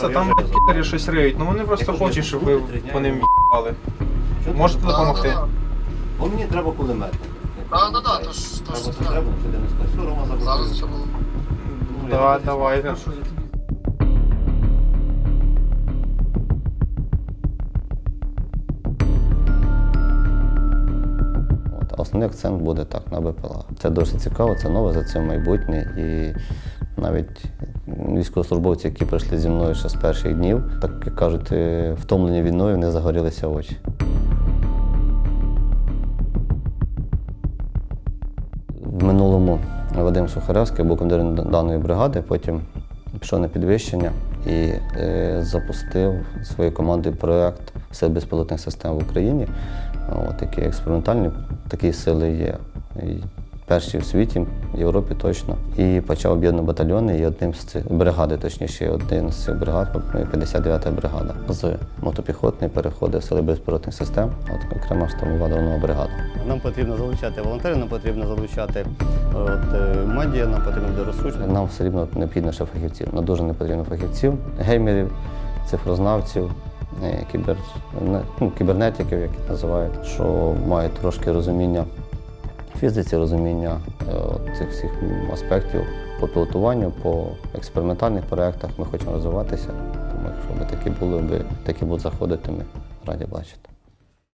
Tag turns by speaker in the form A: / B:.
A: Це там кітері щось риють, ну вони просто хочуть, щоб ви по ним їбали. Можете допомогти?
B: Бо мені треба кулемет.
C: Да, да, да, то ж- то ж
B: Треба. Все, Рома.
C: Зараз цьому.
A: Да, давайте.
D: Основний акцент буде так на БПЛА. Це дуже цікаво, це нове, за цим майбутнє. І навіть військовослужбовці, які прийшли зі мною ще з перших днів, так як кажуть, е, втомлені війною, не загорілися очі. В минулому Вадим Сухаревський був командиром даної бригади, потім пішов на підвищення і е, запустив своєю командою проєкт Сил безпілотних систем в Україні. От, такі експериментальні, такі сили є. Перші в світі, в Європі точно. І почав об'єднувати батальйони, і одним з цих бригади, точніше, один з цих бригад, 59-та бригада. З мотопіхотної переходить в сили безпілотних систем, от окрема штурмова бригада. Нам потрібно залучати волонтерів, нам потрібно залучати от, е, медіа, нам потрібно буде розкручувати. Нам все рівно необхідно ще фахівців. Нам дуже не потрібно фахівців, геймерів, цифрознавців, е, кібер, ну, кібернетиків, як їх називають, що мають трошки розуміння фізиці, розуміння е, цих всіх аспектів по пілотуванню, по експериментальних проєктах. Ми хочемо розвиватися. Тому якщо б такі були, би, такі будуть заходити, ми раді бачити.